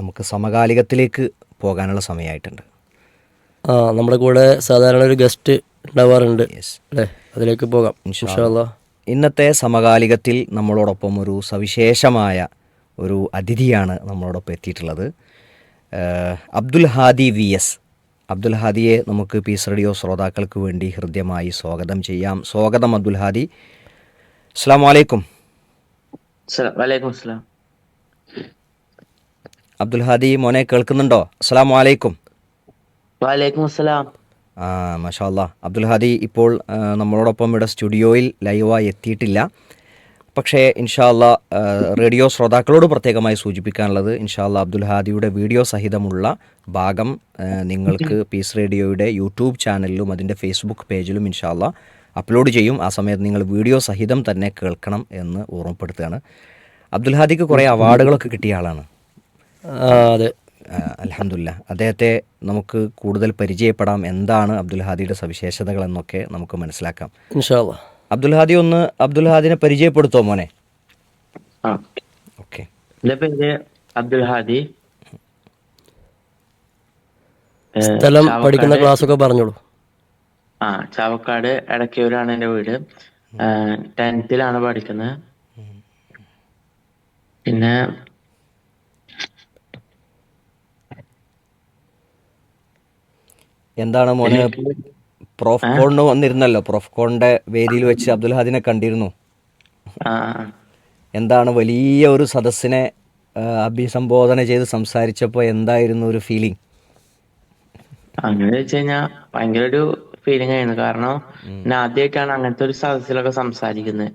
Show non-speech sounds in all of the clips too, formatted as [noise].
നമുക്ക് സമകാലികത്തിലേക്ക് പോകാനുള്ള സമയമായിട്ടുണ്ട്. ആ നമ്മുടെ കൂടെ സാധാരണ ഒരു ഗസ്റ്റ് ഉണ്ടാവാറുണ്ട്. അല്ലേ? അതിലേക്ക് പോകാം. ഇന്നത്തെ സമകാലികത്തിൽ നമ്മളോടൊപ്പം ഒരു സവിശേഷമായ ഒരു അതിഥിയാണ് നമ്മളോടൊപ്പം എത്തിയിട്ടുള്ളത്. Abdul Hadi V S. Abdul ഹാദിയെ നമുക്ക് പീസ് റേഡിയോ ശ്രോതാക്കൾക്ക് വേണ്ടി ഹൃദ്യമായി സ്വാഗതം ചെയ്യാം. സ്വാഗതം അബ്ദുൽ ഹാദി. അസ്സാം വലൈക്കും സലാം വലൈക്കും സലാം അബ്ദുൽ ഹാദി മോനെ കേൾക്കുന്നുണ്ടോ? അസ്സാം വലൈക്കും വലൈക്കും അസ്സലാം. ആ മഷാല്ല അബ്ദുൽ ഹാദി ഇപ്പോൾ നമ്മളോടൊപ്പം ഇവിടെ സ്റ്റുഡിയോയിൽ ലൈവായി എത്തിയിട്ടില്ല. പക്ഷേ ഇൻഷാല്ല റേഡിയോ ശ്രോതാക്കളോട് പ്രത്യേകമായി സൂചിപ്പിക്കാനുള്ളത് ഇൻഷാല്ല അബ്ദുൽ ഹാദിയുടെ വീഡിയോ സഹിതമുള്ള ഭാഗം നിങ്ങൾക്ക് പീസ് റേഡിയോയുടെ യൂട്യൂബ് ചാനലിലും അതിന്റെ ഫേസ്ബുക്ക് പേജിലും ഇൻഷാല്ല അപ്ലോഡ് ചെയ്യും. ആ സമയത്ത് നിങ്ങൾ വീഡിയോ സഹിതം തന്നെ കേൾക്കണം എന്ന് ഓർമ്മപ്പെടുത്തുകയാണ്. അബ്ദുൽ ഹാദിക്ക് കുറേ അവാർഡുകളൊക്കെ കിട്ടിയ ആളാണ്. അതെ. അലഹമില്ല അദ്ദേഹത്തെ നമുക്ക് കൂടുതൽ പരിചയപ്പെടാം. എന്താണ് അബ്ദുൽ ഹാദിയുടെ സവിശേഷതകൾ എന്നൊക്കെ നമുക്ക് മനസ്സിലാക്കാം. അബ്ദുൽ ഹാദി ഒന്ന് അബ്ദുൽ ഹാദിനെ പരിചയപ്പെടുത്തോ മോനെ? ആ. ഓക്കെ. എന്റെ അബ്ദുൽ ഹാദി. ഏ, സ്ഥലം ചാവക്കാട്- പഠിക്കുന്ന ക്ലാസ് ഒക്കെ പറഞ്ഞോളൂ. ആ ചാവക്കാട് എടക്കയൂരാണ് എന്റെ വീട്. ടെൻത്തിലാണ് പഠിക്കുന്നത്. പിന്നെ എന്താണ് മോനെ? പ്രോഫ് കോണിന് വന്നിരുന്നല്ലോ. പ്രോഫ് കോണിന്റെ വേദിയിൽ വെച്ച് അബ്ദുൽ ഹാദിനെ കണ്ടിരുന്നു. ആ എന്താണ് വലിയ ഒരു സദസ്സിനെ അഭിസംബോധന ചെയ്ത് സംസാരിച്ചപ്പോൾ എന്തായിരുന്നു ഒരു ഫീലിംഗ് അങ്ങനെ വെച്ച് കഴിഞ്ഞാൽ ഭയങ്കര ഒരു ഫീലിംഗ് ആയിരുന്നു. കാരണം ഞാൻ ആദ്യമായിട്ടാണ് അങ്ങനത്തെ ഒരു സദസ്സിലൊക്കെ സംസാരിക്കുന്നത്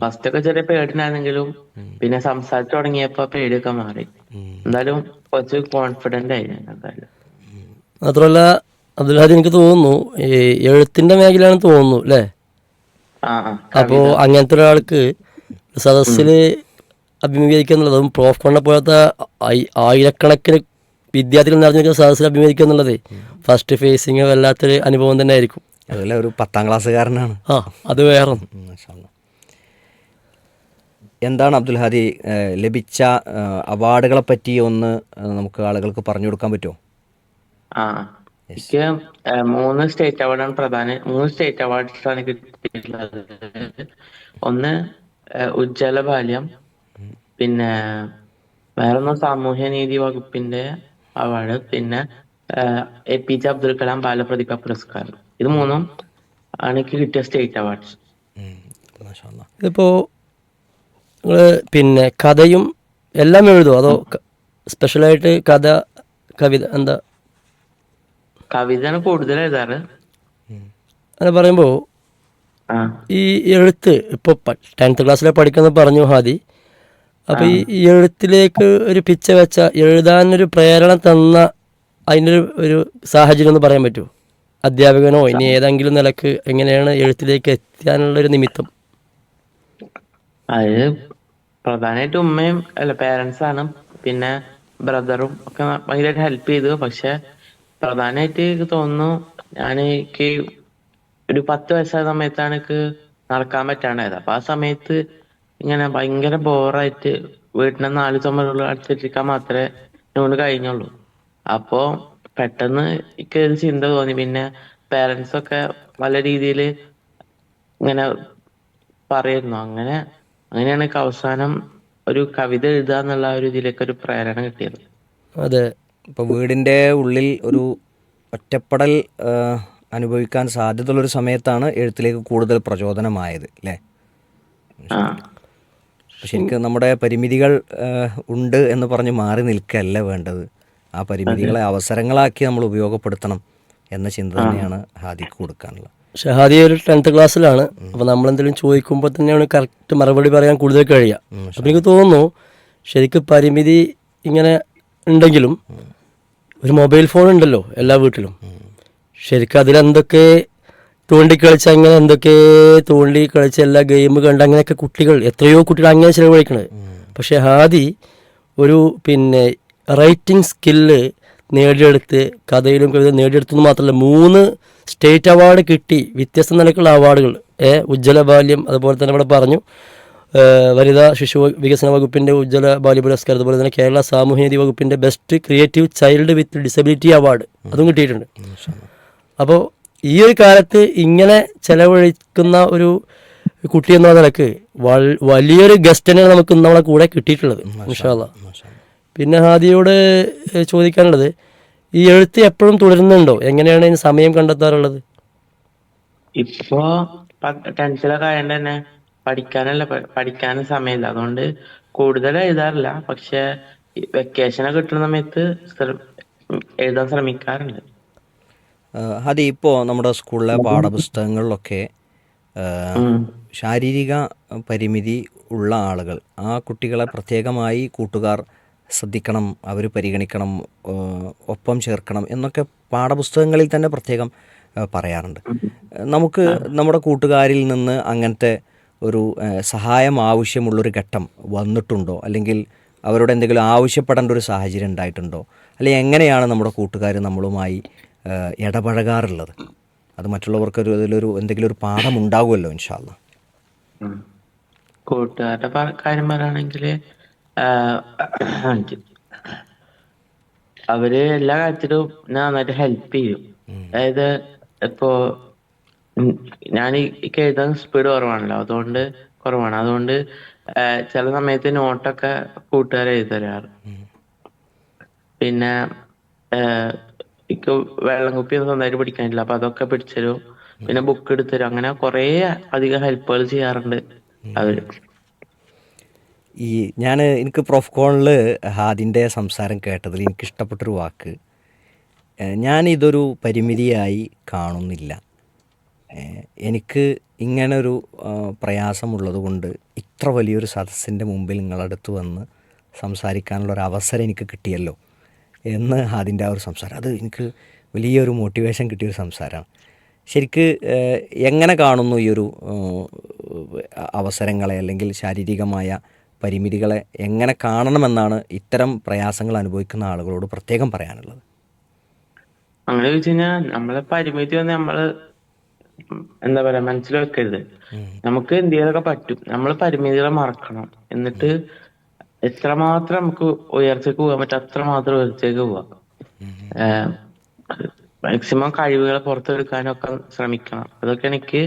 ഫസ്റ്റ് ഒക്കെ ചെറിയ പേടിനാണെങ്കിലും പിന്നെ സംസാരിച്ചു തുടങ്ങിയപ്പോ പേടിയൊക്കെ മാറി. എന്തായാലും കുറച്ച് കോൺഫിഡന്റ് ആയിരുന്നു എന്തായാലും. മാത്രമല്ല അബ്ദുൽ ഹാദി എനിക്ക് തോന്നുന്നു ഈ എഴുത്തിന്റെ മേഖലയാണെന്ന് തോന്നുന്നു അല്ലേ? അപ്പോ അങ്ങനത്തെ ഒരാൾക്ക് സദസ്സിൽ അഭിമുഖീകരിക്കുക എന്നുള്ളതും പ്രോഫ് കൊണ്ട പോലത്തെ ആയിരക്കണക്കിന് വിദ്യാർത്ഥികൾ നിറഞ്ഞിരിക്കുന്ന സദസ്സിൽ അഭിമുഖീകരിക്കുക എന്നുള്ളത് ഫസ്റ്റ് ഫേസിങ് വല്ലാത്തൊരു അനുഭവം തന്നെ ആയിരിക്കും. അതുപോലെ ഒരു പത്താം ക്ലാസ്സുകാരനാണ്. ആ അത് വേറെ. എന്താണ് അബ്ദുൽ ഹാദി ലഭിച്ച അവാർഡുകളെ പറ്റി ഒന്ന് നമുക്ക് ആളുകൾക്ക് പറഞ്ഞു കൊടുക്കാൻ പറ്റുമോ? ആ എനിക്ക് മൂന്ന് സ്റ്റേറ്റ് അവാർഡാണ് പ്രധാന. മൂന്ന് സ്റ്റേറ്റ് അവാർഡ്സ് ആണ് കിട്ടിയിട്ടുള്ളത്. ഒന്ന് ഉജ്ജ്വല ബാല്യം. പിന്നെ വേറൊന്ന് സാമൂഹ്യ നീതി വകുപ്പിന്റെ അവാർഡ്. പിന്നെ A P J Abdul Kalam ബാലപ്രതിഭ പുരസ്കാരം. ഇത് മൂന്നും ആണ് എനിക്ക് കിട്ടിയ സ്റ്റേറ്റ് അവാർഡ്സ്. നിങ്ങൾ പിന്നെ കഥയും എല്ലാം എഴുതുമോ അതോ സ്പെഷ്യലായിട്ട് കഥ കവിത എന്താ? കവിതയാണ് കൂടുതൽ എഴുതാറ്. അങ്ങനെ പറയുമ്പോൾ ആ. ഈ എഴുത്ത് ഇപ്പോൾ ടെൻത്ത് ക്ലാസ്സിലെ പഠിക്കുന്ന പറഞ്ഞു ഹാദി. അപ്പോൾ ഈ എഴുത്തിലേക്ക് ഒരു പിച്ച വെച്ച എഴുതാൻ ഒരു പ്രേരണ തന്ന അതിനൊരു ഒരു സാഹചര്യം ഒന്ന് പറയാൻ പറ്റുമോ അധ്യാപകനോ ഇനി ഏതെങ്കിലും നിലയ്ക്ക് എങ്ങനെയാണ് എഴുത്തിലേക്ക് എത്താനുള്ള ഒരു നിമിത്തം? അത് പ്രധാനമായിട്ട് ഉമ്മയും അല്ല പേരൻസ് ആണ്. പിന്നെ ബ്രദറും ഒക്കെ ഭയങ്കരമായിട്ട് ഹെൽപ്പ് ചെയ്തു. പക്ഷെ പ്രധാനമായിട്ട് എനിക്ക് തോന്നുന്നു ഞാൻ എനിക്ക് ഒരു പത്ത് വയസ്സായ സമയത്താണ് എനിക്ക് നടക്കാൻ പറ്റാണ്ടായത്. അപ്പൊ ആ സമയത്ത് ഇങ്ങനെ ഭയങ്കര ബോറായിട്ട് വീട്ടിന്റെ നാല് ചുമരുള്ള അടുത്തിരിക്കാൻ മാത്രമേ എന്നോട് കഴിഞ്ഞുള്ളൂ. അപ്പോ പെട്ടെന്ന് എനിക്ക് ഒരു ചിന്ത തോന്നി. പിന്നെ പേരൻസ് ഒക്കെ പല രീതിയിൽ ഇങ്ങനെ പറയുന്നു. അങ്ങനെ അങ്ങനെയാണ് അവസാനം ഒരു കവിത എഴുതുക എന്നുള്ള ഒരു ഇതിലേക്ക് ഒരു പ്രേരണ കിട്ടിയത്. അതെ. ഇപ്പോൾ വീടിന്റെ ഉള്ളിൽ ഒരു ഒറ്റപ്പെടൽ അനുഭവിക്കാൻ സാധ്യതയുള്ളൊരു സമയത്താണ് എഴുത്തിലേക്ക് കൂടുതൽ പ്രചോദനമായത് അല്ലേ ശരിക്കും നമ്മുടെ പരിമിതികൾ ഉണ്ട് എന്ന് പറഞ്ഞ് മാറി നിൽക്കല്ല വേണ്ടത്. ആ പരിമിതികളെ അവസരങ്ങളാക്കി നമ്മൾ ഉപയോഗപ്പെടുത്തണം എന്ന ചിന്ത തന്നെയാണ് ഹാദിക്ക് കൊടുക്കാനുള്ളത്. ഷഹാദി ഒരു ടെൻത്ത് ക്ലാസ്സിലാണ്. അപ്പോൾ നമ്മളെന്തെങ്കിലും ചോദിക്കുമ്പോൾ തന്നെയാണ് കറക്റ്റ് മറുപടി പറയാൻ കൂടുതൽ കഴിയുക. അപ്പം എനിക്ക് തോന്നുന്നു ശരിക്കും പരിമിതി ഇങ്ങനെ ഉണ്ടെങ്കിലും ഒരു മൊബൈൽ ഫോൺ ഉണ്ടല്ലോ എല്ലാ വീട്ടിലും. ശരിക്കും അതിലെന്തൊക്കെ തോണ്ടിക്കളിച്ച് അങ്ങനെ എന്തൊക്കെ തോണ്ടി കളിച്ച് എല്ലാ ഗെയിം കണ്ട് അങ്ങനെയൊക്കെ കുട്ടികൾ എത്രയോ കുട്ടികൾ അങ്ങനെ ചിലവഴിക്കണത്. പക്ഷേ ഹാദി ഒരു പിന്നെ റൈറ്റിംഗ് സ്കില്ല് നേടിയെടുത്ത് കഥയിലും കവിത നേടിയെടുത്തെന്ന് മാത്രമല്ല മൂന്ന് സ്റ്റേറ്റ് അവാർഡ് കിട്ടി വ്യത്യസ്ത നിലക്കുള്ള അവാർഡുകൾ ഏ ഉജ്ജ്വല ബാല്യം അതുപോലെ തന്നെ ഇവിടെ പറഞ്ഞു. വനിതാ ശിശു വികസന വകുപ്പിന്റെ ഉജ്ജ്വല ബാല്യ പുരസ്കാരം അതുപോലെ തന്നെ കേരള സാമൂഹ്യനീതി വകുപ്പിന്റെ best creative child with disability award അതും കിട്ടിയിട്ടുണ്ട്. അപ്പോൾ ഈ ഒരു കാലത്ത് ഇങ്ങനെ ചെലവഴിക്കുന്ന ഒരു കുട്ടി എന്ന നിലയ്ക്ക് വലിയൊരു ഗസ്റ്റിനെ നമുക്ക് ഇന്ന് നമ്മളെ കൂടെ കിട്ടിയിട്ടുള്ളത് ഇൻഷാല്ല പിന്നെ ഹാദിയോട് ചോദിക്കാനുള്ളത് ഈ എഴുത്ത് എപ്പോഴും തുടരുന്നുണ്ടോ? എങ്ങനെയാണ് ഇതിന് സമയം കണ്ടെത്താറുള്ളത്? ഇപ്പോ ടെൻഷനൊക്കെ ആയതുകൊണ്ട് തന്നെ പഠിക്കാനല്ല പഠിക്കാൻ പഠിക്കാനും സമയമില്ല. അതുകൊണ്ട് കൂടുതൽ എഴുതാറില്ല. പക്ഷെ വെക്കേഷനൊക്കെ കിട്ടുന്ന സമയത്ത് എഴുതാൻ ശ്രമിക്കാറുണ്ട്. അതെ ഇപ്പോ നമ്മുടെ സ്കൂളിലെ പാഠപുസ്തകങ്ങളിലൊക്കെ ശാരീരിക പരിമിതി ഉള്ള ആളുകൾ ആ കുട്ടികളെ പ്രത്യേകമായി കൂട്ടുകാർ ശ്രദ്ധിക്കണം അവർ പരിഗണിക്കണം ഒപ്പം ചേർക്കണം എന്നൊക്കെ പാഠപുസ്തകങ്ങളിൽ തന്നെ പ്രത്യേകം പറയാറുണ്ട്. നമുക്ക് നമ്മുടെ കൂട്ടുകാരിൽ നിന്ന് അങ്ങനത്തെ ഒരു സഹായം ആവശ്യമുള്ളൊരു ഘട്ടം വന്നിട്ടുണ്ടോ? അല്ലെങ്കിൽ അവരോട് എന്തെങ്കിലും ആവശ്യപ്പെടേണ്ട ഒരു സാഹചര്യം ഉണ്ടായിട്ടുണ്ടോ? അല്ലെങ്കിൽ എങ്ങനെയാണ് നമ്മുടെ കൂട്ടുകാർ നമ്മളുമായി ഇടപഴകാറുള്ളത്? അത് മറ്റുള്ളവർക്ക് ഒരു ഇതിലൊരു എന്തെങ്കിലും ഒരു പാഠം ഉണ്ടാകുമല്ലോ ഇൻഷാല്ല കൂട്ടുകാരുടെ കാര്യം പറയുകയാണെങ്കിൽ അവർ എല്ലാ കാര്യത്തിലും നന്നായിട്ട് ഹെൽപ്പ് ചെയ്യും. അതായത് ഇപ്പോ ഞാൻ എനിക്ക് എഴുതാൻ സ്പീഡ് കുറവാണല്ലോ. അതുകൊണ്ട് കുറവാണ്. അതുകൊണ്ട് ചില സമയത്ത് നോട്ടൊക്കെ കൂട്ടുകാരെ എഴുതി തരാറ്. പിന്നെ എനിക്ക് വെള്ളം കുപ്പി ഒന്നും സ്വന്തമായിട്ട് പിടിക്കാനില്ല. അപ്പൊ അതൊക്കെ പിടിച്ചരും. പിന്നെ ബുക്ക് എടുത്തരും. അങ്ങനെ കുറേ അധികം ഹെൽപ്പുകൾ ചെയ്യാറുണ്ട് അവർ ഈ ഞാൻ എനിക്ക് പ്രൊഫ് കോണിൽ ഹാദിന്റെ സംസാരം കേട്ടതിൽ എനിക്ക് ഇഷ്ടപ്പെട്ടൊരു വാക്ക്. ഞാൻ ഇതൊരു പരിമിതിയായി കാണുന്നില്ല. എനിക്ക് ഇങ്ങനൊരു പ്രയാസമുള്ളത് കൊണ്ട് ഇത്ര വലിയൊരു സദസ്സിന്റെ മുമ്പിൽ നിങ്ങളടുത്ത് വന്ന് സംസാരിക്കാനുള്ള ഒരു അവസരം എനിക്ക് കിട്ടിയല്ലോ എന്ന് അതിന്റെ ആ ഒരു സംസാരം. അത് എനിക്ക് വലിയൊരു മോട്ടിവേഷൻ കിട്ടിയൊരു സംസാരമാണ് ശരിക്ക് എങ്ങനെ കാണുന്നു ഈ ഒരു അവസരങ്ങളെ അല്ലെങ്കിൽ ശാരീരികമായ പരിമിതികളെ എങ്ങനെ കാണണമെന്നാണ് ഇത്തരം പ്രയാസങ്ങൾ അനുഭവിക്കുന്ന ആളുകളോട് പ്രത്യേകം പറയാനുള്ളത്? അങ്ങനെ ചോദിച്ചു കഴിഞ്ഞാൽ നമ്മളെ പരിമിതി വന്ന് നമ്മൾ ഉം എന്താ പറയാ മനസ്സിൽ വെക്കരുത് നമുക്ക് എന്ത് ചെയ്യാനൊക്കെ പറ്റും. നമ്മൾ പരിമിതികളെ മറക്കണം. എന്നിട്ട് എത്രമാത്രം നമുക്ക് ഉയർച്ചക്ക് പോകാൻ പറ്റും അത്രമാത്രം ഉയർച്ചയ്ക്ക് പോവാം. മാക്സിമം കഴിവുകളെ പുറത്തെടുക്കാനൊക്കെ ശ്രമിക്കണം. അതൊക്കെ എനിക്ക്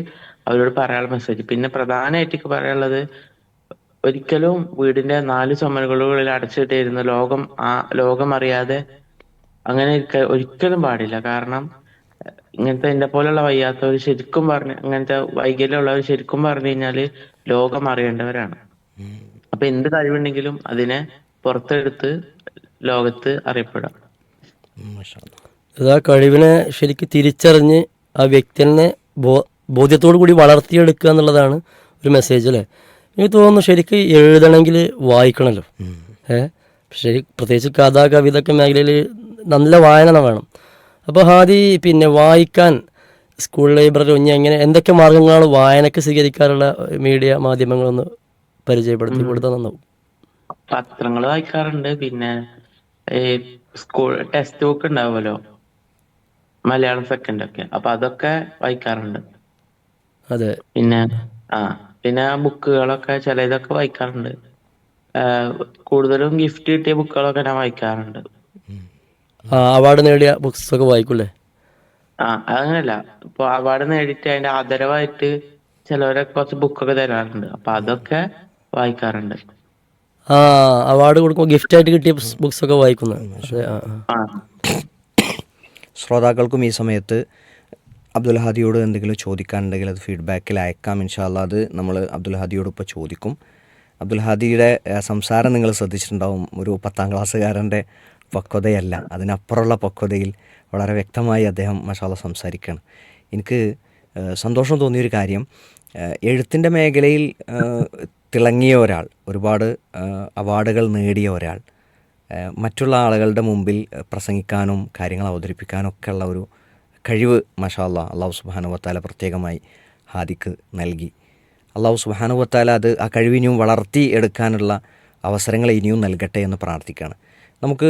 അവരോട് പറയാനുള്ള മെസ്സേജ് പിന്നെ പ്രധാനമായിട്ട് എനിക്ക് പറയാനുള്ളത് ഒരിക്കലും വീടിന്റെ നാല് ചുമലുകളിൽ അടച്ചിട്ടിരുന്ന ലോകം ആ ലോകം അറിയാതെ അങ്ങനെ ഒരിക്കലും പാടില്ല. കാരണം ഇങ്ങനത്തെ എന്നെ പോലുള്ള വയ്യാത്തവർ ശരിക്കും പറഞ്ഞ അങ്ങനത്തെ വൈകല്യമുള്ളവർ ശരിക്കും പറഞ്ഞു കഴിഞ്ഞാൽ ലോകം അറിയേണ്ടവരാണ്. അപ്പൊ എന്ത് കഴിവുണ്ടെങ്കിലും അതിനെ പുറത്തെടുത്ത് ലോകത്ത് അറിയപ്പെടാം. അത് ആ കഴിവിനെ ശരിക്കും തിരിച്ചറിഞ്ഞ് ആ വ്യക്തിനെ ബോ ബോധ്യത്തോടു കൂടി വളർത്തിയെടുക്കുക എന്നുള്ളതാണ് ഒരു മെസ്സേജ് അല്ലേ? എനിക്ക് തോന്നുന്നു ശരിക്കും എഴുതണമെങ്കിൽ വായിക്കണമല്ലോ ഏഹ് ശരി പ്രത്യേകിച്ച് കഥ കവിത ഒക്കെ മേഖലയിൽ നല്ല വായന വേണം. അപ്പോൾ ഹാദി പിന്നെ വായിക്കാൻ സ്കൂൾ ലൈബ്രറി ഒന്നി എങ്ങനെ എന്തൊക്കെ മാർഗങ്ങളാണ് വായനക്ക് സ്വീകരിക്കാറുള്ള മീഡിയ മാധ്യമങ്ങളൊന്ന് പരിചയപ്പെടുത്തി കൊടുത്താൽ നന്നാവും. പത്രങ്ങൾ വായിക്കാറുണ്ട് പിന്നെ സ്കൂൾ ടെക്സ്റ്റ് ബുക്ക് ഉണ്ടാവുമല്ലോ? മലയാളം സെക്കൻഡ് ഒക്കെ. അപ്പൊ അതൊക്കെ വായിക്കാറുണ്ട്. അതെ. പിന്നെ ആ പിന്നെ ബുക്കുകളൊക്കെ ചില ഇതൊക്കെ വായിക്കാറുണ്ട് കൂടുതലും ഗിഫ്റ്റ് കിട്ടിയ ബുക്കുകളൊക്കെ ഞാൻ വായിക്കാറുണ്ട്. അവാർഡ് നേടിയ ബുക്സ് ഒക്കെ വായിക്കൂലേ ആ അങ്ങനല്ല ഇപ്പൊ അവാർഡ് നേടിയിട്ട് അതിന്റെ ആദരവായിട്ട് ചിലവരൊക്കെ കുറച്ച് ബുക്കൊക്കെ തരാറുണ്ട്. അപ്പൊ അതൊക്കെ വായിക്കാറുണ്ട്. ആ അവാർഡ് കൊടുക്കുമ്പോൾ ഗിഫ്റ്റായിട്ട് കിട്ടിയ ബുക്സ് ഒക്കെ വായിക്കുന്നത്. ആ ശ്രോതാക്കൾക്കും ഈ സമയത്ത് അബ്ദുൽ ഹാദിയോട് എന്തെങ്കിലും ചോദിക്കാനുണ്ടെങ്കിൽ അത് ഫീഡ്ബാക്കിൽ അയക്കാം. ഇൻഷാല്ല അത് നമ്മൾ അബ്ദുൽ ഹാദിയോട് ഇപ്പോൾ ചോദിക്കും. അബ്ദുൽ ഹാദിയുടെ ആ, സംസാരം നിങ്ങൾ ശ്രദ്ധിച്ചിട്ടുണ്ടാവും. ഒരു പത്താം ക്ലാസ്സുകാരന്റെ പക്വതയല്ല അതിനപ്പുറമുള്ള പക്വതയിൽ വളരെ വ്യക്തമായി അദ്ദേഹം മഷാല സംസാരിക്കുകയാണ് എനിക്ക് സന്തോഷം തോന്നിയൊരു കാര്യം എഴുത്തിന്റെ മേഖലയിൽ തിളങ്ങിയ ഒരാൾ ഒരുപാട് അവാർഡുകൾ നേടിയ ഒരാൾ മറ്റുള്ള ആളുകളുടെ മുമ്പിൽ പ്രസംഗിക്കാനും കാര്യങ്ങൾ അവതരിപ്പിക്കാനും ഒക്കെ ഉള്ള ഒരു കഴിവ് മഷാല്ല അള്ളാഹു സുബാനുവത്താല പ്രത്യേകമായി ഹാദിക്ക് നൽകി. അള്ളാഹു സുബാനുവത്താല അത് ആ കഴിവിനെയും വളർത്തി എടുക്കാനുള്ള അവസരങ്ങൾ ഇനിയും നൽകട്ടെ എന്ന് പ്രാർത്ഥിക്കുകയാണ് നമുക്ക്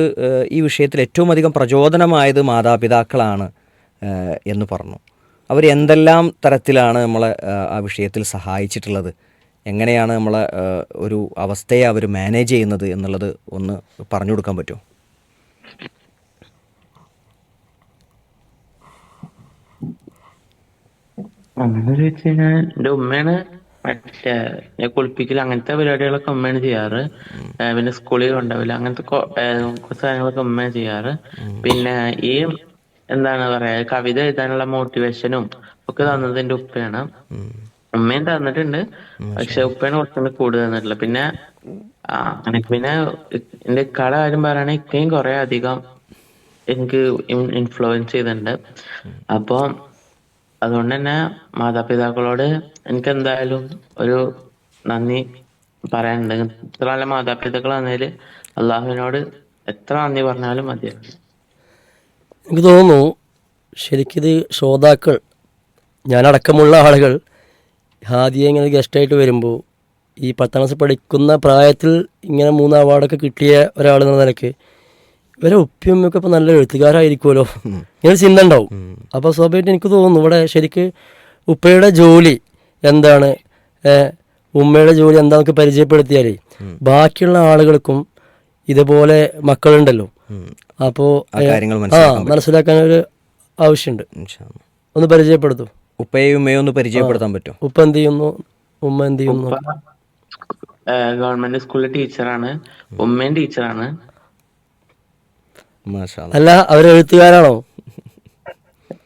ഈ വിഷയത്തിൽ ഏറ്റവും അധികം പ്രചോദനമായത് മാതാപിതാക്കളാണ് എന്ന് പറഞ്ഞു. അവർ എന്തെല്ലാം തരത്തിലാണ് നമ്മളെ ആ വിഷയത്തിൽ സഹായിച്ചിട്ടുള്ളത്? എങ്ങനെയാണ് നമ്മളെ ഒരു അവസ്ഥയെ അവർ മാനേജ് ചെയ്യുന്നത് എന്നുള്ളത് ഒന്ന് പറഞ്ഞു കൊടുക്കാൻ പറ്റുമോ? അങ്ങനെ ചോദിച്ചു കഴിഞ്ഞാൽ എന്റെ ഉമ്മയാണ് മറ്റേ കുളിപ്പിക്കൽ അങ്ങനത്തെ പരിപാടികളൊക്കെ ഉമ്മയാണ് ചെയ്യാറ്. പിന്നെ സ്കൂളിൽ കൊണ്ടുപോവില്ല അങ്ങനത്തെ കുറച്ച് കാര്യങ്ങളൊക്കെ ഉമ്മയാണ് ചെയ്യാറ്. പിന്നെ ഈ എന്താണ് പറയാ കവിത എഴുതാനുള്ള മോട്ടിവേഷനും ഒക്കെ തന്നത് എന്റെ ഉപ്പയാണ് ഉമ്മയും തന്നിട്ടുണ്ട് പക്ഷെ ഉപ്പയാണ് കുറച്ചുകൂടി കൂടുതൽ തന്നിട്ടുള്ളത്. പിന്നെ എനിക്ക് പിന്നെ എന്റെ ഇക്കാടെ കാര്യം പറയുകയാണെങ്കിൽ ഇക്കയും കുറെ അധികം എനിക്ക് ഇൻഫ്ലുവൻസ് ചെയ്തിട്ടുണ്ട്. അപ്പൊ അതുകൊണ്ട് തന്നെ മാതാപിതാക്കളോട് എനിക്ക് എന്തായാലും ഒരു നന്ദി പറയാനുണ്ട്. ഇത്ര നല്ല മാതാപിതാക്കൾ ആണെങ്കിൽ അള്ളാഹുവിനോട് എത്ര നന്ദി പറഞ്ഞാലും മതിയാവും എനിക്ക് തോന്നുന്നു ശരിക്കിത് ശ്രോതാക്കൾ ഞാനടക്കമുള്ള ആളുകൾ ഹാദിയെ ഇങ്ങനെ ഗസ്റ്റായിട്ട് വരുമ്പോൾ ഈ പത്താം ക്ലാസ് പഠിക്കുന്ന പ്രായത്തിൽ ഇങ്ങനെ മൂന്ന് അവാർഡൊക്കെ കിട്ടിയ ഒരാൾ എന്ന നിലയ്ക്ക് ഇവരെ ഉപ്പിയമ്മയൊക്കെ ഇപ്പം നല്ല എഴുത്തുകാരായിരിക്കുമല്ലോ ഇങ്ങനെ ചിന്ത ഉണ്ടാവും. അപ്പോൾ സ്വാഭാവികമായിട്ട് എനിക്ക് തോന്നുന്നു ഇവിടെ ശരിക്ക് ഉപ്പയുടെ ജോലി എന്താണ്? ഉമ്മയുടെ ജോലി എന്താണെന്നൊക്കെ പരിചയപ്പെടുത്തിയാൽ ബാക്കിയുള്ള ആളുകൾക്കും ഇതുപോലെ മക്കളുണ്ടല്ലോ. അപ്പോൾ ആ മനസ്സിലാക്കാൻ ഒരു ആവശ്യമുണ്ട്. ഒന്ന് പരിചയപ്പെടുത്തു. ഉപ്പയും ഉമ്മയും ഒന്ന് പരിചയപ്പെടുത്താൻ പറ്റും ഉപ്പ എന്ത് ചെയ്യുന്നു? ഉമ്മ എന്ത് ചെയ്യുന്നു? ഗവൺമെന്റ് സ്കൂളിലെ ടീച്ചറാണ്. ഉമ്മയും ടീച്ചറാണ്. അല്ലാ. അവർ എഴുത്തുകാരാണോ?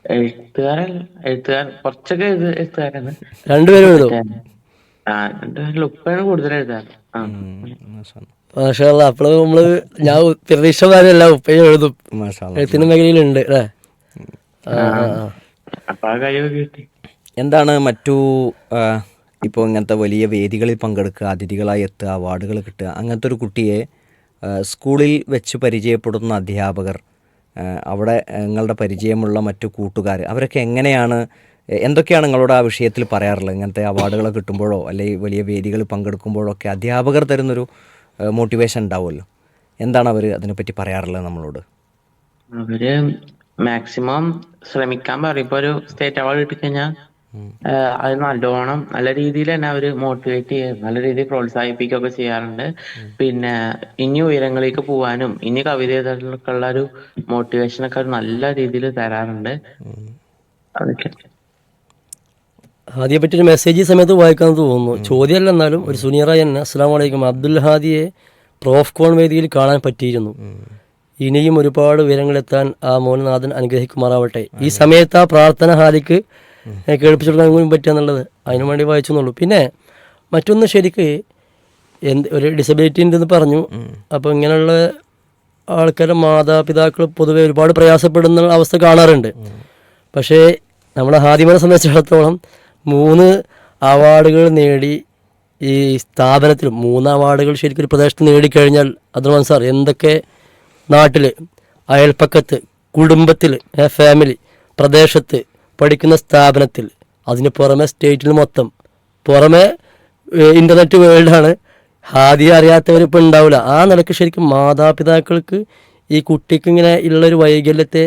എഴുത്തുകാരൻ എഴുത്തുകാരൻ കുറച്ചൊക്കെ എഴുത എഴുത്തുകാരാണ്. രണ്ടുപേരും എഴുതും? ആ രണ്ടുപേരിൽ ഉപ്പയാണ് കൂടുതൽ എഴുതാറ്. മാഷാ അല്ലാ. മാഷാല്ല അപ്പോൾ നമ്മൾ ഞാൻ പ്രതീക്ഷ ഉപ്പയും എഴുതും. എഴുത്തിന്റെ മേഖലയിലുണ്ട് അല്ലേ? എന്താണ് മറ്റു ഇപ്പൊ ഇപ്പോൾ ഇങ്ങനത്തെ വലിയ വേദികളിൽ പങ്കെടുക്കുക അതിഥികളായി എത്തുക അവാർഡുകൾ കിട്ടുക അങ്ങനത്തെ ഒരു കുട്ടിയെ സ്കൂളിൽ വെച്ച് പരിചയപ്പെടുന്ന അധ്യാപകർ അവിടെ നിങ്ങളുടെ പരിചയമുള്ള മറ്റു കൂട്ടുകാർ അവരൊക്കെ എങ്ങനെയാണ് എന്തൊക്കെയാണ് നിങ്ങളോട് ആ വിഷയത്തിൽ പറയാറുള്ളത്? ഇങ്ങനത്തെ അവാർഡുകൾ കിട്ടുമ്പോഴോ അല്ലെങ്കിൽ വലിയ വേദികൾ പങ്കെടുക്കുമ്പോഴോ ഒക്കെ അധ്യാപകർ തരുന്നൊരു മോട്ടിവേഷൻ ഉണ്ടാവുമല്ലോ. എന്താണ് അവർ അതിനെപ്പറ്റി പറയാറുള്ളത് നമ്മളോട്? അവർ മാക്സിമം ശ്രമിക്കാൻ പറയും. ഇപ്പൊ ഒരു സ്റ്റേറ്റ് അവാർഡ് കിട്ടിക്കഴിഞ്ഞാൽ അത് നല്ലോണം നല്ല രീതിയിൽ തന്നെ അവർ മോട്ടിവേറ്റ് ചെയ്യും. നല്ല രീതിയിൽ പ്രോത്സാഹിപ്പിക്കുകയൊക്കെ ചെയ്യാറുണ്ട്. പിന്നെ ഇനി ഉയരങ്ങളിലേക്ക് പോവാനും ഇനി കവിത എഴുതാനൊക്കെ ഉള്ള ഒരു മോട്ടിവേഷൻ ഒക്കെ നല്ല രീതിയിൽ തരാറുണ്ട്. അതൊക്കെ. ഹാദിയെ പറ്റി ഒരു മെസ്സേജ് ഈ സമയത്ത് വായിക്കാൻ തോന്നുന്നു. ചോദ്യമല്ല എന്നാലും ഒരു സുനീറായി തന്നെ അസ്സാം വലൈക്കും അബ്ദുൽ ഹാദിയെ പ്രോഫ് കോൺ വേദിയിൽ കാണാൻ പറ്റിയിരുന്നു. ഇനിയും ഒരുപാട് ഉയരങ്ങളെത്താൻ ആ മോഹൻനാഥൻ അനുഗ്രഹിക്കുമാറാവട്ടെ. ഈ സമയത്ത് ആ പ്രാർത്ഥന ഹാദിക്ക് കേൾപ്പിച്ചു കൊടുക്കാൻ കൂടി പറ്റുക അതിനു വേണ്ടി വായിച്ചു എന്നുള്ളൂ പിന്നെ മറ്റൊന്ന് ശരിക്ക് എന്ത് ഒരു ഡിസബിലിറ്റി ഉണ്ടെന്ന് പറഞ്ഞു. അപ്പോൾ ഇങ്ങനെയുള്ള ആൾക്കാരെ മാതാപിതാക്കൾ പൊതുവെ ഒരുപാട് പ്രയാസപ്പെടുന്ന അവസ്ഥ കാണാറുണ്ട്. പക്ഷേ നമ്മുടെ ഹാദിമനെ സംബന്ധിച്ചിടത്തോളം മൂന്ന് അവാർഡുകൾ നേടി ഈ സ്ഥാപനത്തിൽ മൂന്ന് അവാർഡുകൾ ശരിക്കും ഒരു പ്രദേശത്ത് നേടിക്കഴിഞ്ഞാൽ അത് സാർ എന്തൊക്കെ നാട്ടിൽ അയൽപ്പക്കത്ത് കുടുംബത്തിൽ ഫാമിലി പ്രദേശത്ത് പഠിക്കുന്ന സ്ഥാപനത്തിൽ അതിന് പുറമെ സ്റ്റേറ്റിൽ മൊത്തം. പുറമെ ഇന്റർനെറ്റ് വേൾഡാണ് ഹാദിയെ അറിയാത്തവരിപ്പോൾ ഉണ്ടാവില്ല ആ നിലയ്ക്ക് ശരിക്കും മാതാപിതാക്കൾക്ക് ഈ കുട്ടിക്ക് ഇങ്ങനെ ഉള്ളൊരു വൈകല്യത്തെ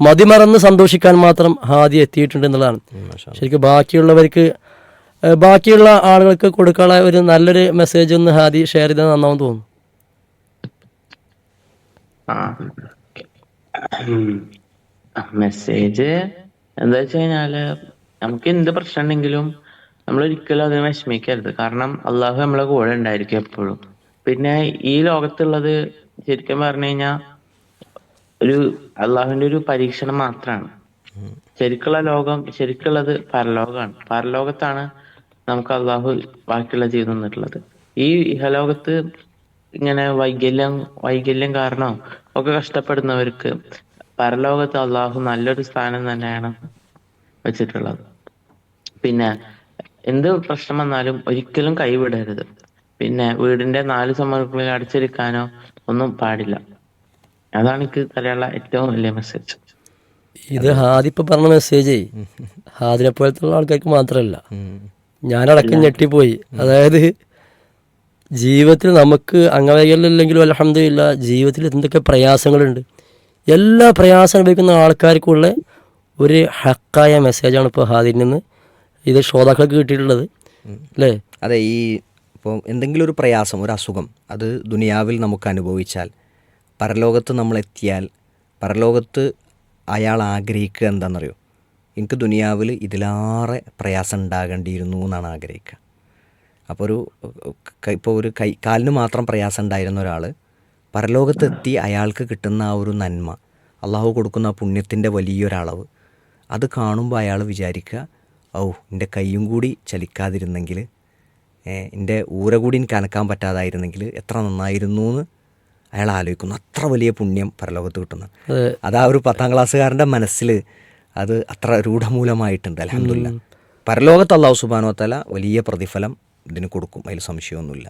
മതിമറന്ന് സന്തോഷിക്കാൻ മാത്രം ഹാദി എത്തിയിട്ടുണ്ട് എന്നുള്ളതാണ്. ശരിക്കും ബാക്കിയുള്ളവർക്ക് ബാക്കിയുള്ള ആളുകൾക്ക് കൊടുക്കാനുള്ള ഒരു നല്ലൊരു മെസ്സേജ് ഒന്ന് ഹാദി ഷെയർ ചെയ്താൽ നന്നാവും തോന്നുന്നു. മെസ്സേജ് എന്താ വെച്ച് കഴിഞ്ഞാൽ നമുക്ക് എന്ത് പ്രശ്നം ഉണ്ടെങ്കിലും നമ്മൾ ഒരിക്കലും അതിനെ വിഷമിക്കരുത്. കാരണം അള്ളാഹു നമ്മളെ കൂടെ ഉണ്ടായിരിക്കും എപ്പോഴും. പിന്നെ ഈ ലോകത്തുള്ളത് ശരിക്കും പറഞ്ഞു കഴിഞ്ഞാൽ ഒരു അള്ളാഹുവിന്റെ ഒരു പരീക്ഷണം മാത്രമാണ് ശരിക്കുള്ള ലോകം ശരിക്കുള്ളത് പരലോകമാണ്. പരലോകത്താണ് നമുക്ക് അള്ളാഹു ബാക്കിയുള്ള ജീവിതം തന്നിട്ടുള്ളത്. ഈ ഇഹലോകത്ത് ഇങ്ങനെ വൈകല്യം വൈകല്യം കാരണം ഒക്കെ കഷ്ടപ്പെടുന്നവർക്ക് പരലോകത്ത് അള്ളാഹു നല്ലൊരു സ്ഥാനം തന്നെയാണ് വെച്ചിട്ടുള്ളത്. പിന്നെ എന്ത് പ്രശ്നം വന്നാലും ഒരിക്കലും കൈവിടരുത്. പിന്നെ വീടിന്റെ നാല് സമ്മർക്കുള്ളിൽ അടച്ചിരിക്കാനോ ഒന്നും പാടില്ല. അതാണ് എനിക്ക് തലയുള്ള ഏറ്റവും വലിയ മെസ്സേജ് ഇത് ഹാദി ഇപ്പൊ പറഞ്ഞ മെസ്സേജ് ഹാദിനെ പോലത്തുള്ള ആൾക്കാർക്ക് മാത്രമല്ല ഞാനടക്കം ഞെട്ടിപ്പോയി. അതായത് ജീവിതത്തിൽ നമുക്ക് അംഗവൈകല്യം ഇല്ലെങ്കിലും അലഹമില്ല ജീവിതത്തിൽ എന്തൊക്കെ പ്രയാസങ്ങളുണ്ട്. എല്ലാ പ്രയാസം അനുഭവിക്കുന്ന ആൾക്കാർക്കുള്ള ഒരു ഹക്കായ മെസ്സേജാണ് ഇപ്പോൾ ഹാദിൻ നിന്ന് ഇത് ശ്രോതാക്കൾക്ക് കിട്ടിയിട്ടുള്ളത്. അല്ലേ? അതെ ഈ ഇപ്പോൾ എന്തെങ്കിലും ഒരു പ്രയാസം ഒരു അസുഖം അത് ദുനിയാവിൽ നമുക്ക് അനുഭവിച്ചാൽ പരലോകത്ത് നമ്മൾ എത്തിയാൽ പരലോകത്ത് അയാൾ ആഗ്രഹിക്കുക എന്താണെന്നറിയോ? എനിക്ക് ദുനിയാവിൽ ഇതിലാറെ പ്രയാസം ഉണ്ടാകേണ്ടിയിരുന്നു എന്നാണ് ആഗ്രഹിക്കുക. അപ്പോൾ ഒരു ഇപ്പോൾ ഒരു കൈ കാലിന് മാത്രം പ്രയാസം ഉണ്ടായിരുന്ന ഒരാൾ പരലോകത്തെത്തി അയാൾക്ക് കിട്ടുന്ന ആ ഒരു നന്മ അള്ളാഹു കൊടുക്കുന്ന ആ പുണ്യത്തിന്റെ വലിയൊരളവ് അത് കാണുമ്പോൾ അയാൾ വിചാരിക്കുക ഔ എന്റെ കൈയും കൂടി ചലിക്കാതിരുന്നെങ്കിൽ എന്റെ ഊര കൂടി എനിക്ക് അനക്കാൻ പറ്റാതായിരുന്നെങ്കിൽ എത്ര നന്നായിരുന്നു എന്ന് അയാൾ ആലോചിക്കുന്നു. അത്ര വലിയ പുണ്യം പരലോകത്ത് കിട്ടുന്ന. അത്. ആ ഒരു പത്താം ക്ലാസ്സുകാരന്റെ മനസ്സിൽ അത് അത്ര രൂഢമൂലമായിട്ടുണ്ട് അലഹമില്ല പരലോകത്ത് അള്ളാഹു സുബാനോ തല വലിയ പ്രതിഫലം ഇതിന് കൊടുക്കും. അതിൽ സംശയമൊന്നുമില്ല.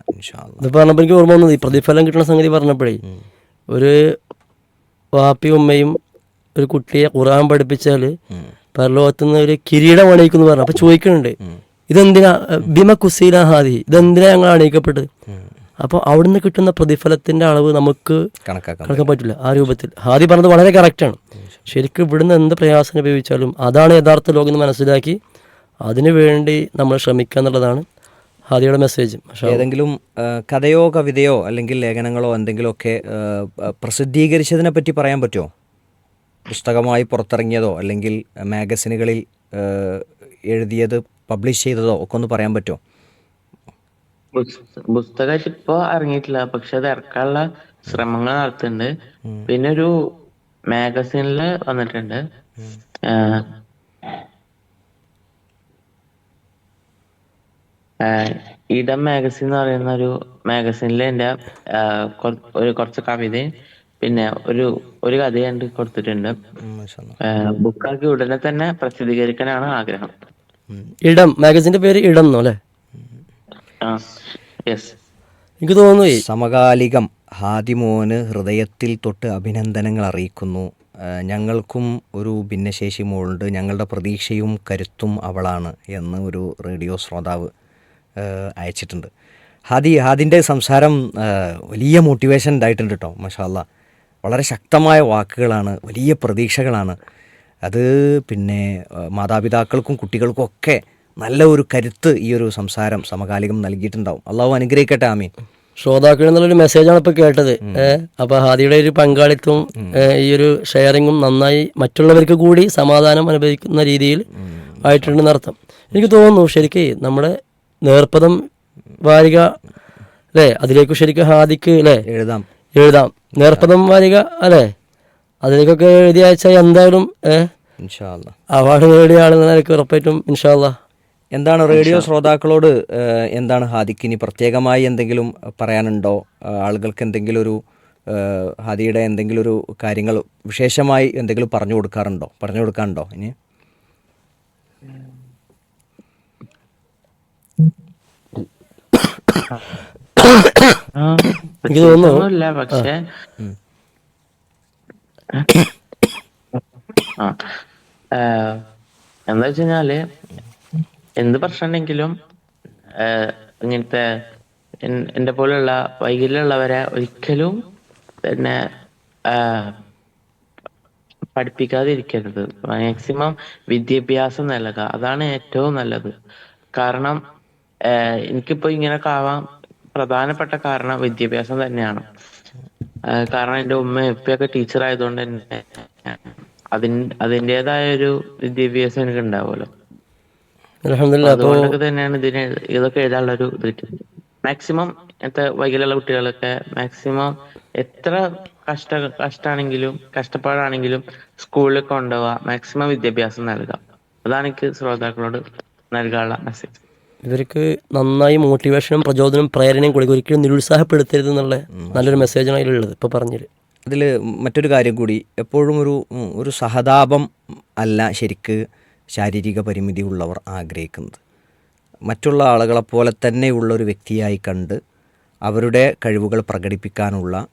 പറഞ്ഞപ്പോൾ എനിക്ക് ഓർമ്മ വന്നത് ഈ പ്രതിഫലം കിട്ടുന്ന സംഗതി പറഞ്ഞപ്പോഴേ ഒരു വാപ്പിയും ഉമ്മയും ഒരു കുട്ടിയെ ഖുറാൻ പഠിപ്പിച്ചാൽ പരലോകത്തുനിന്ന് ഒരു കിരീടം അണിയിക്കുന്നു പറഞ്ഞു. അപ്പൊ ചോദിക്കുന്നുണ്ട് ഇതെന്തിനാ ബിമ കുസീല ഹാദി ഇതെന്തിനാ ഞങ്ങൾ അണിയിക്കപ്പെട്ടത്? അപ്പോൾ അവിടുന്ന് കിട്ടുന്ന പ്രതിഫലത്തിന്റെ അളവ് നമുക്ക് കണക്കാക്കാൻ പറ്റില്ല. ആ രൂപത്തിൽ. ഹാദി പറഞ്ഞത് വളരെ കറക്റ്റാണ് ശരിക്കും ഇവിടുന്ന് എന്ത് പ്രയാസം അനുഭവിച്ചാലും അതാണ് യഥാർത്ഥ ലോകം എന്ന് മനസ്സിലാക്കി അതിനു വേണ്ടി നമ്മൾ ശ്രമിക്കുക എന്നുള്ളതാണ് ഹാദിയുടെ മെസ്സേജ് പക്ഷേ ഏതെങ്കിലും കഥയോ കവിതയോ അല്ലെങ്കിൽ ലേഖനങ്ങളോ എന്തെങ്കിലുമൊക്കെ ആ, ആ, പ്രസിദ്ധീകരിച്ചതിനെ പറ്റി പറയാൻ പറ്റുമോ? പുസ്തകമായി പുറത്തിറങ്ങിയതോ അല്ലെങ്കിൽ മാഗസിനുകളിൽ എഴുതിയത് പബ്ലിഷ് ചെയ്തതോ ഒക്കെ ഒന്ന് പറയാൻ പറ്റുമോ? പുസ്തകമായിട്ട് ഇപ്പൊ ഇറങ്ങിയിട്ടില്ല. പക്ഷെ അത് ഇറക്കാനുള്ള ശ്രമങ്ങൾ നടത്തുന്നുണ്ട്. പിന്നെ ഒരു മാഗസിനിൽ വന്നിട്ടുണ്ട്. ഇടം മാഗസിൻ എന്ന് പറയുന്ന ഒരു മാഗസിനിൽ എന്റെ ആഹ് ഒരു കുറച്ച് കവിതയും പിന്നെ ഒരു ഒരു കഥയുണ്ട് കൊടുത്തിട്ടുണ്ട്. ബുക്കാക്കി ഉടനെ തന്നെ പ്രസിദ്ധീകരിക്കാനാണ് ആഗ്രഹം. ഇടം മാഗസിന്റെ പേര് ഇടം എന്നോ അല്ലേ? എനിക്ക് തോന്നുന്നു സമകാലികം ഹാദിമോന് ഹൃദയത്തിൽ തൊട്ട് അഭിനന്ദനങ്ങൾ അറിയിക്കുന്നു. ഞങ്ങൾക്കും ഒരു ഭിന്നശേഷി മോളുണ്ട് ഞങ്ങളുടെ പ്രതീക്ഷയും കരുത്തും അവളാണ് എന്ന് ഒരു റേഡിയോ ശ്രോതാവ് അയച്ചിട്ടുണ്ട്. ഹാദി ഹാദിന്റെ സംസാരം വലിയ മോട്ടിവേഷൻ ഉണ്ടായിട്ടുണ്ട് കേട്ടോ മഷാല്ല വളരെ ശക്തമായ വാക്കുകളാണ് വലിയ പ്രതീക്ഷകളാണ്. അത് പിന്നെ മാതാപിതാക്കൾക്കും കുട്ടികൾക്കും ഒക്കെ നല്ല ഒരു കരുത്ത് ഈ ഒരു സംസാരം സമകാലികം നൽകിയിട്ടുണ്ടാവും. അള്ളാഹു അനുഗ്രഹിക്കട്ടെ ആമീൻ. ശ്രോതാക്കളിൽ നിന്നുള്ളൊരു മെസ്സേജാണ് ഇപ്പോൾ കേട്ടത്. അപ്പോൾ ഹാദിയുടെ ഒരു പങ്കാളിത്തവും ഈ ഒരു ഷെയറിങ്ങും നന്നായി മറ്റുള്ളവർക്ക് കൂടി സമാധാനം അനുഭവിക്കുന്ന രീതിയിൽ ആയിട്ടുണ്ടെന്ന് അർത്ഥം എനിക്ക് തോന്നുന്നു ശരിക്കും നമ്മുടെ നേർപ്പദം വാരിക അല്ലേ? അതിലേക്ക് ശരിക്കും ഹാദിക്ക് അല്ലേ? എഴുതാം. എഴുതാം. നേർപ്പദം വാരിക അല്ലേ? അതിലേക്കൊക്കെ എഴുതി അയച്ചാൽ എന്തായാലും അവാർഡ് നേടിയ ആളെന്ന നിലയ്ക്ക് ഉറപ്പായിട്ടും ഇൻഷാല്ല എന്താണ് റേഡിയോ ശ്രോതാക്കളോട് എന്താണ് ഹാദിക്ക്? ഇനി പ്രത്യേകമായി എന്തെങ്കിലും പറയാനുണ്ടോ? ആളുകൾക്ക് എന്തെങ്കിലും ഒരു ഹാദിയുടെ എന്തെങ്കിലും ഒരു കാര്യങ്ങൾ വിശേഷമായി എന്തെങ്കിലും പറഞ്ഞു കൊടുക്കാറുണ്ടോ? പറഞ്ഞു കൊടുക്കാറുണ്ടോ ഇനി? എനിക്ക് തോന്നുന്നു. ഏഹ്, എന്താ വെച്ച് കഴിഞ്ഞാൽ എന്ത് പ്രശ്നം ഉണ്ടെങ്കിലും ഇങ്ങനത്തെ എന്റെ പോലുള്ള വൈകല്യമുള്ളവരെ ഒരിക്കലും പിന്നെ പഠിപ്പിക്കാതിരിക്കരുത്. മാക്സിമം വിദ്യാഭ്യാസം നൽകുക. അതാണ് ഏറ്റവും നല്ലത്. കാരണം ഏഹ്, എനിക്കിപ്പോ ഇങ്ങനെ ആവാൻ പ്രധാനപ്പെട്ട കാരണം വിദ്യാഭ്യാസം തന്നെയാണ്. കാരണം എന്റെ ഉമ്മ ഉപ്പയൊക്കെ ടീച്ചർ ആയതുകൊണ്ട് തന്നെ അതിന് അതിന്റെതായ ഒരു വിദ്യാഭ്യാസം എനിക്ക് ഉണ്ടാവുമല്ലോ അതുകൊണ്ടൊക്കെ തന്നെയാണ് ഇതിന് ഇതൊക്കെ എഴുതാനുള്ള ഒരു ഇത് കിട്ടിയത്. മാക്സിമം ഇങ്ങനത്തെ വൈകല്യമുള്ള കുട്ടികളൊക്കെ മാക്സിമം എത്ര കഷ്ട കഷ്ടാണെങ്കിലും കഷ്ടപ്പാടാണെങ്കിലും സ്കൂളിൽ കൊണ്ടുപോവാ. മാക്സിമം വിദ്യാഭ്യാസം നൽകുക അതാണ് എനിക്ക് ശ്രോതാക്കളോട് നൽകാനുള്ള മെസ്സേജ് ഇവർക്ക് നന്നായി മോട്ടിവേഷനും പ്രചോദനവും പ്രേരണയും കൊടുക്കുക ഒരിക്കലും നിരുത്സാഹപ്പെടുത്തരുത് എന്നുള്ള നല്ലൊരു മെസ്സേജാണ് അതിലുള്ളത്. ഇപ്പോൾ പറഞ്ഞത്. അതിൽ മറ്റൊരു കാര്യം കൂടി എപ്പോഴും ഒരു ഒരു സഹതാപം അല്ല ശരിക്ക് ശാരീരിക പരിമിതി ഉള്ളവർ ആഗ്രഹിക്കുന്നത്. മറ്റുള്ള ആളുകളെപ്പോലെ തന്നെയുള്ള ഒരു വ്യക്തിയായി കണ്ട് അവരുടെ കഴിവുകൾ പ്രകടിപ്പിക്കാനുള്ള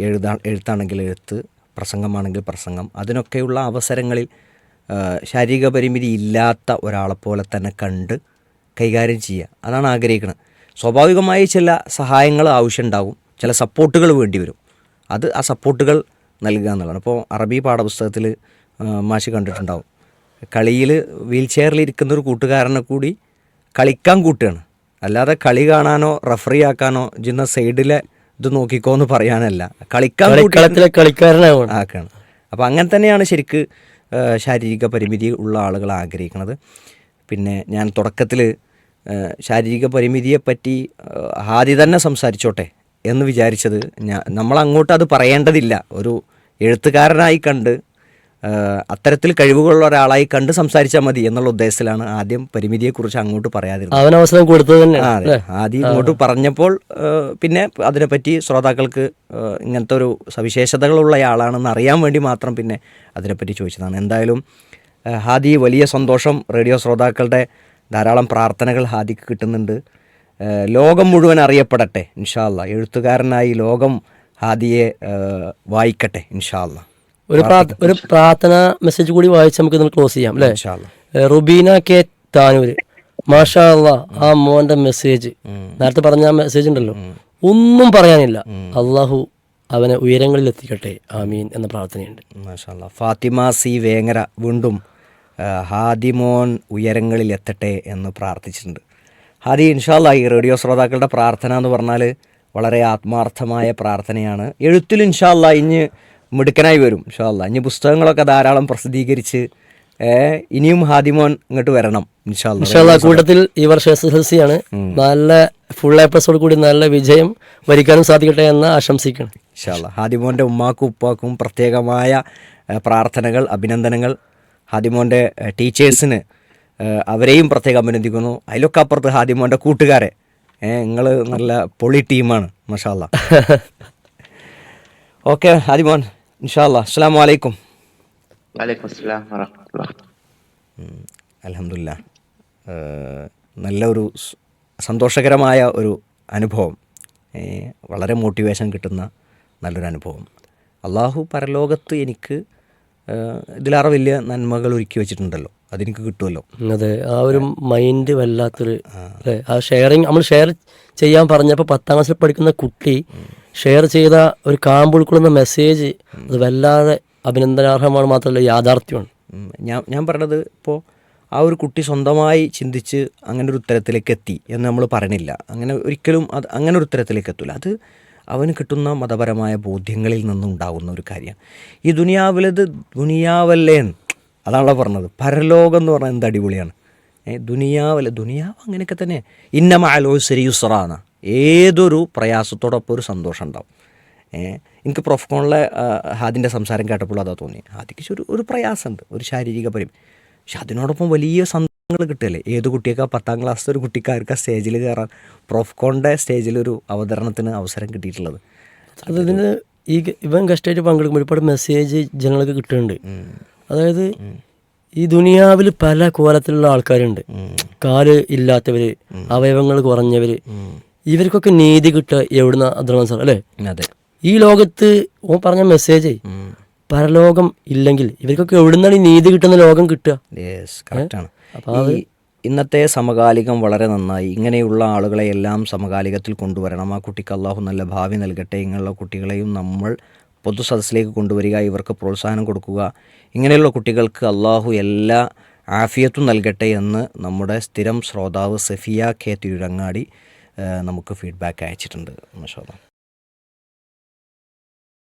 എഴുതാ എഴുത്താണെങ്കിൽ എഴുത്ത് പ്രസംഗമാണെങ്കിൽ പ്രസംഗം അതിനൊക്കെയുള്ള അവസരങ്ങളിൽ ശാരീരിക പരിമിതി ഇല്ലാത്ത ഒരാളെപ്പോലെ തന്നെ കണ്ട് കൈകാര്യം ചെയ്യുക. അതാണ് ആഗ്രഹിക്കുന്നത് സ്വാഭാവികമായി ചില സഹായങ്ങൾ ആവശ്യമുണ്ടാകും. ചില സപ്പോർട്ടുകൾ വേണ്ടി വരും അത് ആ സപ്പോർട്ടുകൾ നൽകുക എന്നുള്ളതാണ്. അപ്പോൾ അറബി പാഠപുസ്തകത്തിൽ മാഷി കണ്ടിട്ടുണ്ടാവും. കളിയിൽ വീൽ ചെയറിൽ ഇരിക്കുന്ന ഒരു കൂട്ടുകാരനെ കൂടി കളിക്കാൻ കൂട്ടുകയാണ്. അല്ലാതെ കളി കാണാനോ റഫറി ആക്കാനോ ജിന്ന സൈഡിലെ ഇത് നോക്കിക്കോ എന്ന് പറയാനല്ല. കളിക്കാൻ കൂട്ടി- കളിക്കാരനാണ് ആക്കണം. അപ്പോൾ അങ്ങനെ തന്നെയാണ് ശരിക്ക് ശാരീരിക പരിമിതി ഉള്ള ആളുകൾ ആഗ്രഹിക്കുന്നത് പിന്നെ ഞാൻ തുടക്കത്തിൽ ശാരീരിക പരിമിതിയെപ്പറ്റി ആദ്യം ഹാദി തന്നെ സംസാരിച്ചോട്ടെ എന്ന് വിചാരിച്ചത് ഞാൻ നമ്മളങ്ങോട്ട് അത് പറയേണ്ടതില്ല. ഒരു എഴുത്തുകാരനായി കണ്ട് അത്തരത്തിൽ കഴിവുകളുള്ള ഒരാളായി കണ്ട് സംസാരിച്ചാൽ മതി എന്നുള്ള ഉദ്ദേശത്തിലാണ് ആദ്യം പരിമിതിയെക്കുറിച്ച് അങ്ങോട്ട് പറയാതിരുന്നത്. അവസരം കൊടുത്തത് അതെ. ആദ്യം ഇങ്ങോട്ട് പറഞ്ഞപ്പോൾ പിന്നെ അതിനെപ്പറ്റി ശ്രോതാക്കൾക്ക് ഇങ്ങനത്തെ ഒരു സവിശേഷതകളുള്ള ആളാണെന്ന് അറിയാൻ വേണ്ടി മാത്രം പിന്നെ അതിനെപ്പറ്റി ചോദിച്ചതാണ്. എന്തായാലും ഹാദി വലിയ സന്തോഷം റേഡിയോ ശ്രോതാക്കളുടെ ധാരാളം പ്രാർത്ഥനകൾ ഹാദിക്ക് കിട്ടുന്നുണ്ട്. ലോകം മുഴുവൻ അറിയപ്പെടട്ടെ ഇൻഷാല്ല എഴുത്തുകാരനായി ലോകം ഹാദിയെ വായിക്കട്ടെ ഇൻഷാല്ല ഒരു ഒരു പ്രാർത്ഥന മെസ്സേജ് കൂടി വായിച്ച് നമുക്ക് ഇന്ന് ക്ലോസ് ചെയ്യാം അല്ലേ? റുബീന കെ താനൂര്. മാഷാ ആ മോന്റെ മെസ്സേജ്. നേരത്തെ പറഞ്ഞ ആ മെസ്സേജ് ഉണ്ടല്ലോ. ഒന്നും പറയാനില്ല. അള്ളാഹു അവനെ ഉയരങ്ങളിൽ എത്തിക്കട്ടെ ആമീൻ എന്ന പ്രാർത്ഥനയുണ്ട്. മാഷാല്ല ഫാത്തിമ സി വേങ്ങര വീണ്ടും ഹാദിമോൻ ഉയരങ്ങളിൽ എത്തട്ടെ എന്ന് പ്രാർത്ഥിച്ചിട്ടുണ്ട്. ഹാദി ഇൻഷാല്ല ഈ റേഡിയോ ശ്രോതാക്കളുടെ പ്രാർത്ഥന എന്ന് പറഞ്ഞാൽ വളരെ ആത്മാർത്ഥമായ പ്രാർത്ഥനയാണ്. എഴുത്തിൽ ഇൻഷാല്ല ഇഞ്ഞ് മിടുക്കനായി വരും ഇൻഷാല്ല ഇനി പുസ്തകങ്ങളൊക്കെ ധാരാളം പ്രസിദ്ധീകരിച്ച് ഇനിയും ഹാദിമോൻ ഇങ്ങോട്ട് വരണം ഇൻഷാല്ല കൂട്ടത്തിൽ ഈ വർഷം എസ് എസ് എൽ സി ആണ് നല്ല ഫുൾ എപ്പിസോഡ് പ്ലസോട് കൂടി നല്ല വിജയം വരിക്കാനും സാധിക്കട്ടെ എന്ന് ആശംസിക്കണം ഇൻഷാല്ല ഹാദിമോന്റെ ഉമ്മാക്കും ഉപ്പാക്കും പ്രത്യേകമായ പ്രാർത്ഥനകൾ അഭിനന്ദനങ്ങൾ. ഹാദിമോന്റെ ടീച്ചേഴ്സിന് അവരെയും പ്രത്യേകം അഭിനന്ദിക്കുന്നു. അതിലൊക്കെ അപ്പുറത്ത് ഹാദിമോന്റെ കൂട്ടുകാരെ. നിങ്ങൾ നല്ല പൊളി ടീമാണ് മഷാല്ല [laughs] ഓക്കെ ഹാദിമോൻ ഇൻഷാല്ല അസ്സാം വലൈക്കും അലഹമില്ല നല്ലൊരു സന്തോഷകരമായ ഒരു അനുഭവം. വളരെ മോട്ടിവേഷൻ കിട്ടുന്ന നല്ലൊരു അനുഭവം. അള്ളാഹു പരലോകത്ത് എനിക്ക് ഇതിലേറെ വലിയ നന്മകൾ ഒരുക്കി വെച്ചിട്ടുണ്ടല്ലോ. അതെനിക്ക് കിട്ടുമല്ലോ. അതെ ആ ഒരു മൈൻഡ് വല്ലാത്തൊരു അല്ലേ? ആ ഷെയറിങ് നമ്മൾ ഷെയർ ചെയ്യാൻ പറഞ്ഞപ്പോൾ പത്താം ക്ലാസ്സിൽ പഠിക്കുന്ന കുട്ടി ഷെയർ ചെയ്ത ഒരു കാമ്പ് ഉൾക്കൊള്ളുന്ന മെസ്സേജ് അത് വല്ലാതെ അഭിനന്ദനാർഹമാണ് മാത്രമല്ല യാഥാർത്ഥ്യമാണ്. ഞാൻ ഞാൻ പറഞ്ഞത് ഇപ്പോൾ ആ ഒരു കുട്ടി സ്വന്തമായി ചിന്തിച്ച് അങ്ങനെ ഒരു ഉത്തരത്തിലേക്ക് എത്തി എന്ന് നമ്മൾ പറഞ്ഞില്ല. അങ്ങനെ ഒരിക്കലും അത് അങ്ങനെ ഒരു ഉത്തരത്തിലേക്ക് എത്തില്ല അത് അവന് കിട്ടുന്ന മതപരമായ ബോധ്യങ്ങളിൽ നിന്നുണ്ടാകുന്ന ഒരു കാര്യമാണ് ഈ ദുനിയാവിലത് ദുനിയാവല്ലേ അതാണല്ലോ പറഞ്ഞത്. പരലോകം എന്ന് പറഞ്ഞാൽ എന്ത് അടിപൊളിയാണ്? ദുനിയാവല്ല ദുനിയാവ് അങ്ങനെയൊക്കെ തന്നെ. ഇന്നമ അലോസരി യുസറാണ് ഏതൊരു പ്രയാസത്തോടൊപ്പം ഒരു സന്തോഷം ഉണ്ടാവും. എനിക്ക് പ്രൊഫ്കോണിലെ ഹാദിന്റെ സംസാരം കേട്ടപ്പോൾ അതാ തോന്നി. ഹാദിക്ക് ഒരു ഒരു പ്രയാസമുണ്ട് ഒരു ശാരീരിക പരിമി പക്ഷെ അതിനോടൊപ്പം വലിയ സന്തോഷങ്ങൾ കിട്ടുകയല്ലേ? ഏത് കുട്ടിയൊക്കെ പത്താം ക്ലാസ് ഒരു കുട്ടിക്കാർക്ക് സ്റ്റേജിൽ കയറാൻ? പ്രൊഫ്കോണിന്റെ സ്റ്റേജിൽ ഒരു അവതരണത്തിന് അവസരം കിട്ടിയിട്ടുള്ളത്. അത് ഇതിന് ഈ ഇവൻ കഷ്ടമായിട്ട് പങ്കെടുക്കുമ്പോൾ ഒരുപാട് മെസ്സേജ് ജനങ്ങൾക്ക് കിട്ടുന്നുണ്ട്. അതായത് ഈ ദുനിയാവിൽ പല കോലത്തിലുള്ള ആൾക്കാരുണ്ട്. കാൽ ഇല്ലാത്തവര് അവയവങ്ങൾ കുറഞ്ഞവര് ഇവർക്കൊക്കെ നീതി കിട്ടുക എവിടുന്ന അതാണ് സാർ അല്ലേ? അതെ. ഈ ലോകത്ത് ഓ പറഞ്ഞ മെസ്സേജ് പരലോകം ഇല്ലെങ്കിൽ ഇവർക്കൊക്കെ എവിടുന്നാണ് ഈ നീതി കിട്ടുന്ന ലോകം കിട്ടുക? യെസ് കറക്റ്റാണ് ഇന്നത്തെ സമകാലികം വളരെ നന്നായി. ഇങ്ങനെയുള്ള ആളുകളെ എല്ലാം സമകാലികത്തിൽ കൊണ്ടുവരണം. ആ കുട്ടിക്ക് അള്ളാഹു നല്ല ഭാവി നൽകട്ടെ. ഇങ്ങനെയുള്ള കുട്ടികളെയും നമ്മൾ പൊതുസദസ്സിലേക്ക് കൊണ്ടുവരിക ഇവർക്ക് പ്രോത്സാഹനം കൊടുക്കുക. ഇങ്ങനെയുള്ള കുട്ടികൾക്ക് അള്ളാഹു എല്ലാ ആഫിയത്തും നൽകട്ടെ എന്ന് നമ്മുടെ സ്ഥിരം ശ്രോതാവ് സഫിയ കെ തിരുരങ്ങാടി നമുക്ക് ഫീഡ്ബാക്ക് അയച്ചിട്ടുണ്ട്. മാഷാ അല്ലാ.